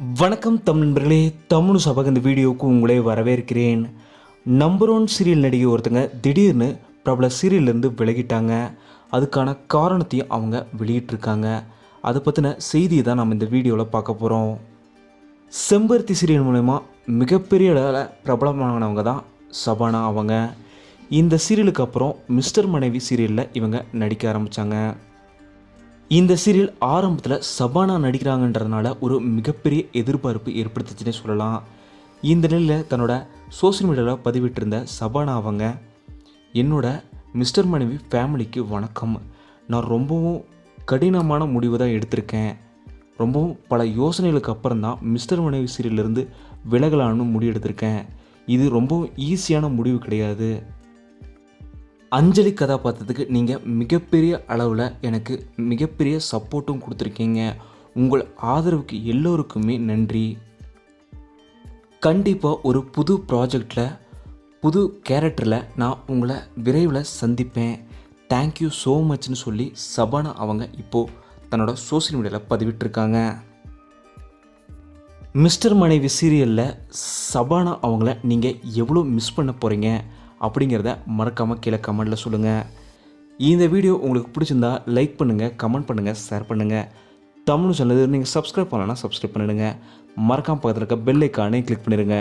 வணக்கம் தமிழ் நண்பர்களே தமிழ் சபக இந்த வீடியோவுக்கு உங்களே வரவேற்கிறேன். நம்பர் ஒன் சீரியல் நடிகை ஒருத்தங்க திடீர்னு பிரபல சீரியல்லேருந்து விலகிட்டாங்க. அதுக்கான காரணத்தையும் அவங்க வெளியிட்டிருக்காங்க. அதை பற்றின செய்தியை தான் நம்ம இந்த வீடியோவில் பார்க்க போகிறோம் செம்பருத்தி சீரியல் மூலயமா மிகப்பெரிய அளவில் பிரபலமானவங்க தான் சபானா அவங்க. இந்த சீரியலுக்கு அப்புறம் மிஸ்டர் மனைவி சீரியலில் இவங்க நடிக்க ஆரம்பித்தாங்க இந்த சீரியல் ஆரம்பத்தில் சபானா நடிக்கிறாங்கன்றதுனால ஒரு மிகப்பெரிய எதிர்பார்ப்பு ஏற்படுத்துச்சுன்னே சொல்லலாம். இந்த நிலையில் தன்னோட சோஷியல் மீடியாவில் பதிவிட்டிருந்த சபானா அவங்க என்னோட மிஸ்டர் மனைவி ஃபேமிலிக்கு வணக்கம். நான் ரொம்பவும் கடினமான முடிவு தான் எடுத்திருக்கேன். ரொம்பவும் பல யோசனைகளுக்கு அப்புறம் தான் மிஸ்டர் மனைவி சீரியலிருந்து விலகலான்னு முடிவு எடுத்திருக்கேன். இது ரொம்பவும் ஈஸியான முடிவு கிடையாது. அஞ்சலி கதாபாத்திரத்துக்கு நீங்கள் மிகப்பெரிய அளவில் எனக்கு மிகப்பெரிய சப்போர்ட்டும் கொடுத்துருக்கீங்க. உங்கள் ஆதரவுக்கு எல்லோருக்குமே நன்றி. கண்டிப்பாக ஒரு புது ப்ராஜெக்டில் புது கேரக்டரில் நான் உங்களை விரைவில் சந்திப்பேன். தேங்க்யூ ஸோ மச்னு சொல்லி சபானா அவங்க இப்போது தன்னோட சோஷியல் மீடியாவில் பதிவிட்டிருக்காங்க. மிஸ்டர் மனைவி சீரியலில் சபானா அவங்கள நீங்கள் எவ்வளோ மிஸ் பண்ண போகிறீங்க அப்படிங்கிறத மறக்காமல் கீழே கமெண்டில் சொல்லுங்கள் இந்த வீடியோ உங்களுக்கு பிடிச்சிருந்தா லைக் பண்ணுங்கள் கமெண்ட் பண்ணுங்கள் ஷேர் பண்ணுங்கள் தமிழ் சொன்னது நீங்கள் சப்ஸ்கிரைப் பண்ணலன்னா சப்ஸ்கிரைப் பண்ணிடுங்க. மறக்காமல் பக்கத்தில் இருக்க பெல் ஐக்கானே கிளிக் பண்ணிடுங்க.